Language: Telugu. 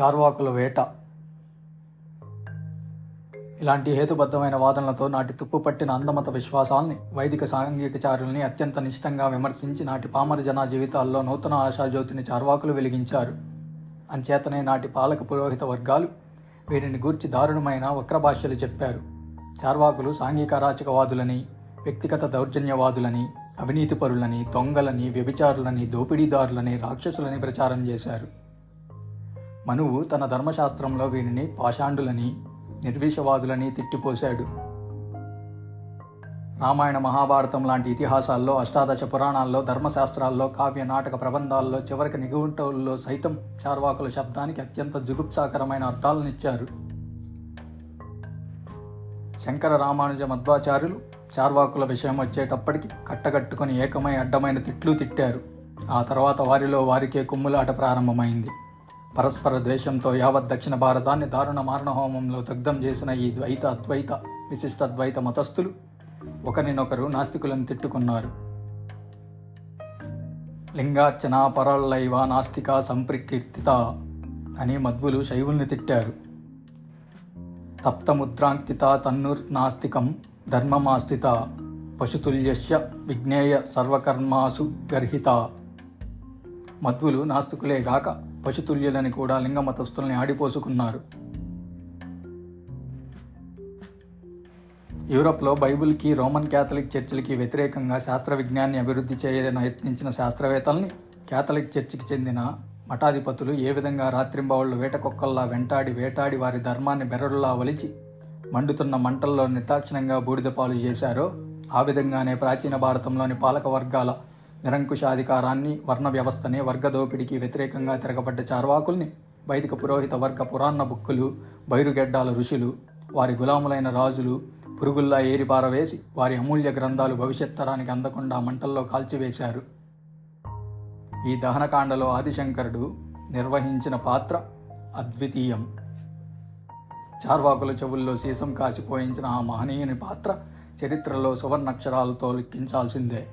చార్వాకుల వేట. ఇలాంటి హేతుబద్ధమైన వాదనలతో నాటి తుప్పుపట్టిన అందమత విశ్వాసాల్ని వైదిక సాంఘికచారుల్ని అత్యంత నిష్టంగా విమర్శించి నాటి పామర జన జీవితాల్లో నూతన ఆశాజ్యోతిని చార్వాకులు వెలిగించారు. అంచేతనే నాటి పాలక పురోహిత వర్గాలు వీరిని గూర్చి దారుణమైన వక్రభాష్యలు చెప్పారు. చార్వాకులు సాంఘిక అరాచకవాదులని వ్యక్తిగత దౌర్జన్యవాదులని అవినీతిపరులని దొంగలని వ్యభిచారులని దోపిడీదారులని రాక్షసులని ప్రచారం చేశారు. మనువు తన ధర్మశాస్త్రంలో వీరిని పాషాండులని నిర్విషవాదులని తిట్టిపోశాడు. రామాయణ మహాభారతం లాంటి ఇతిహాసాల్లో అష్టాదశ పురాణాల్లో ధర్మశాస్త్రాల్లో కావ్య నాటక ప్రబంధాల్లో చివరికి నిఘంటువుల్లో సైతం చార్వాకుల శబ్దానికి అత్యంత జుగుప్సాకరమైన అర్థాలనిచ్చారు. శంకర రామానుజ మధ్వాచార్యులు చార్వాకుల విషయం వచ్చేటప్పటికి కట్టగట్టుకుని ఏకమై అడ్డమైన తిట్లు తిట్టారు. ఆ తర్వాత వారిలో వారికే కుమ్ములాట ప్రారంభమైంది. పరస్పర ద్వేషంతో యావత్ దక్షిణ భారతాన్ని దారుణ మారణహోమంలో దగ్ధం చేసిన ఈ ద్వైత అద్వైత విశిష్ట ద్వైత మతస్థులు ఒకరినొకరు నాస్తికులను తిట్టుకున్నారు. లింగార్చన పరాలైవ నాస్తిక సంప్రకీర్తిత అని మధ్వులు శైవుల్ని తిట్టారు. తప్తముద్రాంకిత తన్నుర్నాస్తికం ధర్మమాస్థిత పశుతుల్యస్య విజ్ఞేయ సర్వకర్మాసు గర్హిత. మధ్వులు నాస్తికులే గాక పశుతుల్యులని కూడా లింగమతస్తుల్ని ఆడిపోసుకున్నారు. యూరప్లో బైబిల్కి రోమన్ క్యాథలిక్ చర్చిలకి వ్యతిరేకంగా శాస్త్ర విజ్ఞాన్ని అభివృద్ధి చేయని యత్నించిన శాస్త్రవేత్తల్ని క్యాథలిక్ చర్చికి చెందిన మఠాధిపతులు ఏ విధంగా రాత్రింబవళ్ళు వేటకొక్కల్లా వెంటాడి వేటాడి వారి ధర్మాన్ని బెరడులా వలిచి మండుతున్న మంటల్లో నిర్దాక్షిణంగా బూడిద పాలు చేశారో ఆ విధంగానే ప్రాచీన భారతంలోని పాలక వర్గాల నిరంకుశాధికారాన్ని వర్ణ వ్యవస్థనే వర్గదోపిడికి వ్యతిరేకంగా తిరగబడ్డ చార్వాకుల్ని వైదిక పురోహిత వర్గ పురాణ బుక్కులు బైరుగెడ్డాల ఋషులు వారి గులాములైన రాజులు పురుగుల్లా ఏరిపారవేసి వారి అమూల్య గ్రంథాలు భవిష్యత్ తరానికి అందకుండా మంటల్లో కాల్చివేశారు. ఈ దహనకాండలో ఆదిశంకరుడు నిర్వహించిన పాత్ర అద్వితీయం. చార్వాకుల చెవుల్లో సీసం కాసిపోయించిన ఆ మహనీయుని పాత్ర చరిత్రలో సువర్ణక్షరాలతో లిఖించాల్సిందే.